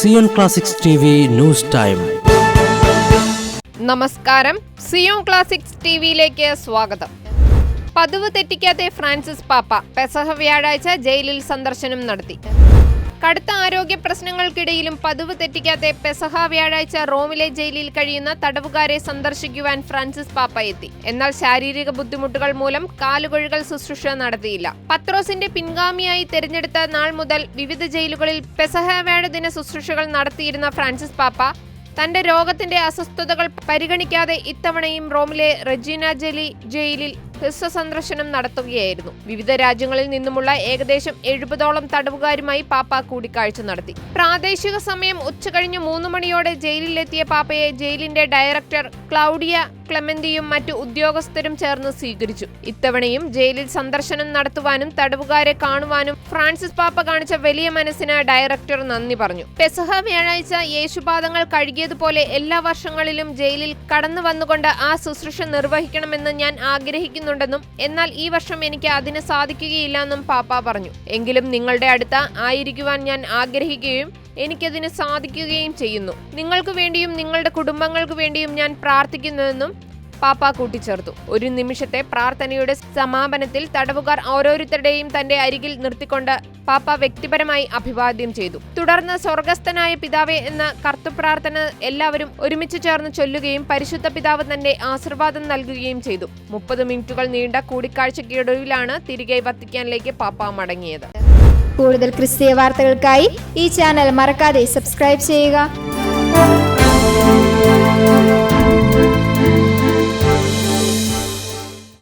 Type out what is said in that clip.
Zion classics T news time നമസ്കാരം. Zion classics T വിയിലേക്ക് സ്വാഗതം. പതിവ് തെറ്റിക്കാതെ ഫ്രാൻസിസ് പാപ്പ പെസഹ വ്യാഴാഴ്ച ജയിലിൽ സന്ദർശനം നടത്തി. കടുത്ത ആരോഗ്യ പ്രശ്നങ്ങൾക്കിടയിലും പതിവ് തെറ്റിക്കാതെ പെസഹ വ്യാഴാഴ്ച റോമിലെ ജയിലിൽ കഴിയുന്ന തടവുകാരെ സന്ദർശിക്കുവാൻ ഫ്രാൻസിസ് പാപ്പ എത്തി. എന്നാൽ ശാരീരിക ബുദ്ധിമുട്ടുകൾ മൂലം കാലുകൊഴുകൾ ശുശ്രൂഷ നടത്തിയില്ല. പത്രോസിന്റെ പിൻഗാമിയായി തെരഞ്ഞെടുത്ത നാൾ മുതൽ വിവിധ ജയിലുകളിൽ പെസഹ വ്യാഴ ദിന ശുശ്രൂഷകൾ നടത്തിയിരുന്ന ഫ്രാൻസിസ് പാപ്പ തന്റെ രോഗത്തിന്റെ അസ്വസ്ഥതകൾ പരിഗണിക്കാതെ ഇത്തവണയും റോമിലെ റെജീന ജലി ജയിലിൽ ഹ്രസ്വ സന്ദർശനം നടത്തുകയായിരുന്നു. വിവിധ രാജ്യങ്ങളിൽ നിന്നുമുള്ള ഏകദേശം എഴുപതോളം തടവുകാരുമായി പാപ്പ കൂടിക്കാഴ്ച നടത്തി. പ്രാദേശിക സമയം ഉച്ചകഴിഞ്ഞ് മൂന്ന് മണിയോടെ ജയിലിലെത്തിയ പാപ്പയെ ജയിലിന്റെ ഡയറക്ടർ ക്ലൗഡിയ ക്ലെമന്തിയും മറ്റു ഉദ്യോഗസ്ഥരും ചേർന്ന് സ്വീകരിച്ചു. ഇത്തവണയും ജയിലിൽ സന്ദർശനം നടത്തുവാനും തടവുകാരെ കാണുവാനും ഫ്രാൻസിസ് പാപ്പ കാണിച്ച വലിയ മനസ്സിന് ഡയറക്ടർ നന്ദി പറഞ്ഞു. പെസഹ വ്യാഴാഴ്ച യേശുപാദങ്ങൾ കഴുകിയതുപോലെ എല്ലാ വർഷങ്ങളിലും ജയിലിൽ കടന്നു വന്നുകൊണ്ട് ആ ശുശ്രൂഷ നിർവഹിക്കണമെന്ന് ഞാൻ ആഗ്രഹിക്കുന്നുണ്ടെന്നും എന്നാൽ ഈ വർഷം എനിക്ക് അതിന് സാധിക്കുകയില്ല എന്നും പാപ്പ പറഞ്ഞു. എങ്കിലും നിങ്ങളുടെ അടുത്ത് ആയിരിക്കുവാൻ ഞാൻ ആഗ്രഹിക്കുകയും എനിക്കതിന് സാധിക്കുകയും ചെയ്യുന്നു. നിങ്ങൾക്ക് വേണ്ടിയും നിങ്ങളുടെ കുടുംബങ്ങൾക്ക് വേണ്ടിയും ഞാൻ പ്രാർത്ഥിക്കുന്നുവെന്നും പാപ്പ കൂട്ടിച്ചേർത്തു. ഒരു നിമിഷത്തെ പ്രാർത്ഥനയുടെ സമാപനത്തിൽ തടവുകാർ ഓരോരുത്തരുടെയും തന്റെ അരികിൽ നിർത്തിക്കൊണ്ട് പാപ്പ വ്യക്തിപരമായി അഭിവാദ്യം ചെയ്തു. തുടർന്ന് സ്വർഗസ്ഥനായ പിതാവെ എന്ന കർത്തപ്രാർത്ഥന എല്ലാവരും ഒരുമിച്ച് ചേർന്ന് ചൊല്ലുകയും പരിശുദ്ധ പിതാവ് തന്റെ ആശീർവാദം നൽകുകയും ചെയ്തു. മുപ്പത് മിനിറ്റുകൾ നീണ്ട കൂടിക്കാഴ്ചയ്ക്കൊടുവിലാണ് തിരികെ വത്തിക്കാനിലേക്ക് പാപ്പ മടങ്ങിയത്. കൂടുതൽ ക്രിസ്തീയ വാർത്തകൾക്കായി ഈ ചാനൽ മറക്കാതെ സബ്സ്ക്രൈബ് ചെയ്യുക.